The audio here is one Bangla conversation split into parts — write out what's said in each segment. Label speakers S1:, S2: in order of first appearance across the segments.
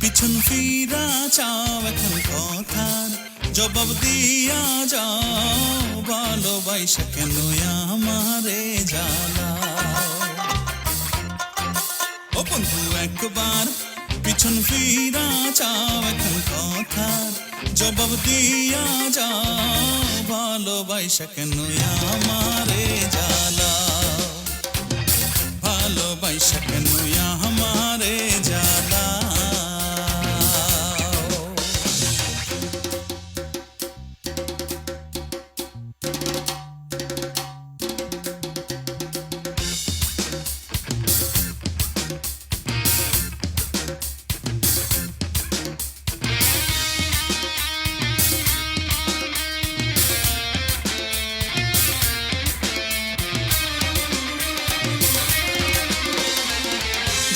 S1: পিছন ফিরা চাও, এখন কথার জবাব দিয়া যাও ভালোবাসা কেন আমারে জ্বালাও? ও বন্ধু একবার পিছন ফিরা চাও, এখন কথার জবাব দিয়া যাও ভালোবাসা কেন আমারে জ্বালাও? ভালোবাসা কেন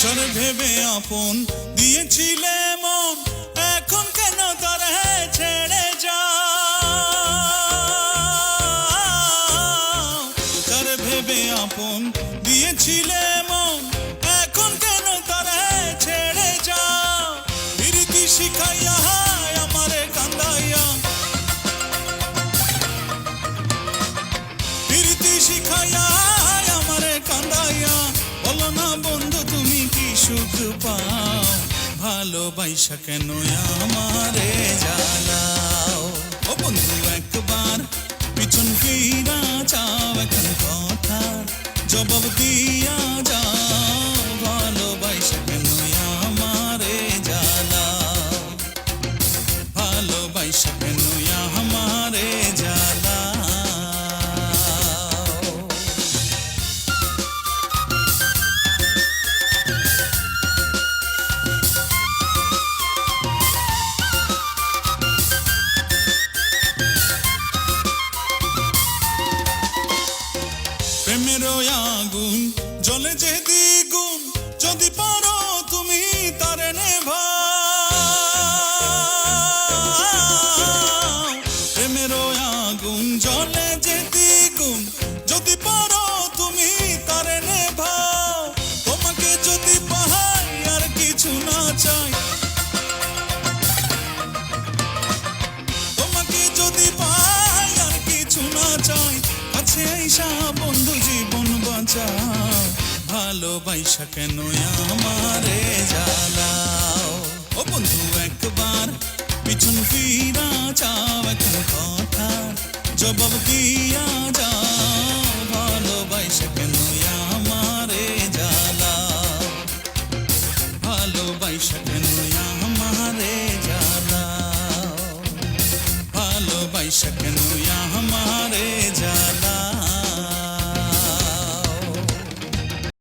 S1: ঝড় ভেবে আপন দিয়েছিলে মন, এখন কেন তরে ছেড়ে যাও? ঝড় ভেবে আপন দিয়েছিলে মন, এখন কেন তরে ছেড়ে যাও? প্রীতি শিখাইয়া হায় আমারে কান্দাইয়া। প্রীতি শিখাইয়া পাও, ভালোবাসা কেন আমারে জ্বালাও? ও বন্ধু, একবার পিছন ফিরা চাও এখন কথা, জবাব দিয়া জলে যে দ্বিগুণ যদি পারো কাছে আইসা বন্ধু জীবন বাঁচাও ভালোবাসা কেন আমারে জ্বালাও? ও বন্ধু, একবার পিছন ফিরা চাও এখন কথা জবাব দিয়া যাও। ভালোবাসা কেন আমারে জ্বালাও? ভালোবাসা কেন আমারে জ্বালাও? ভালোবাসা কেন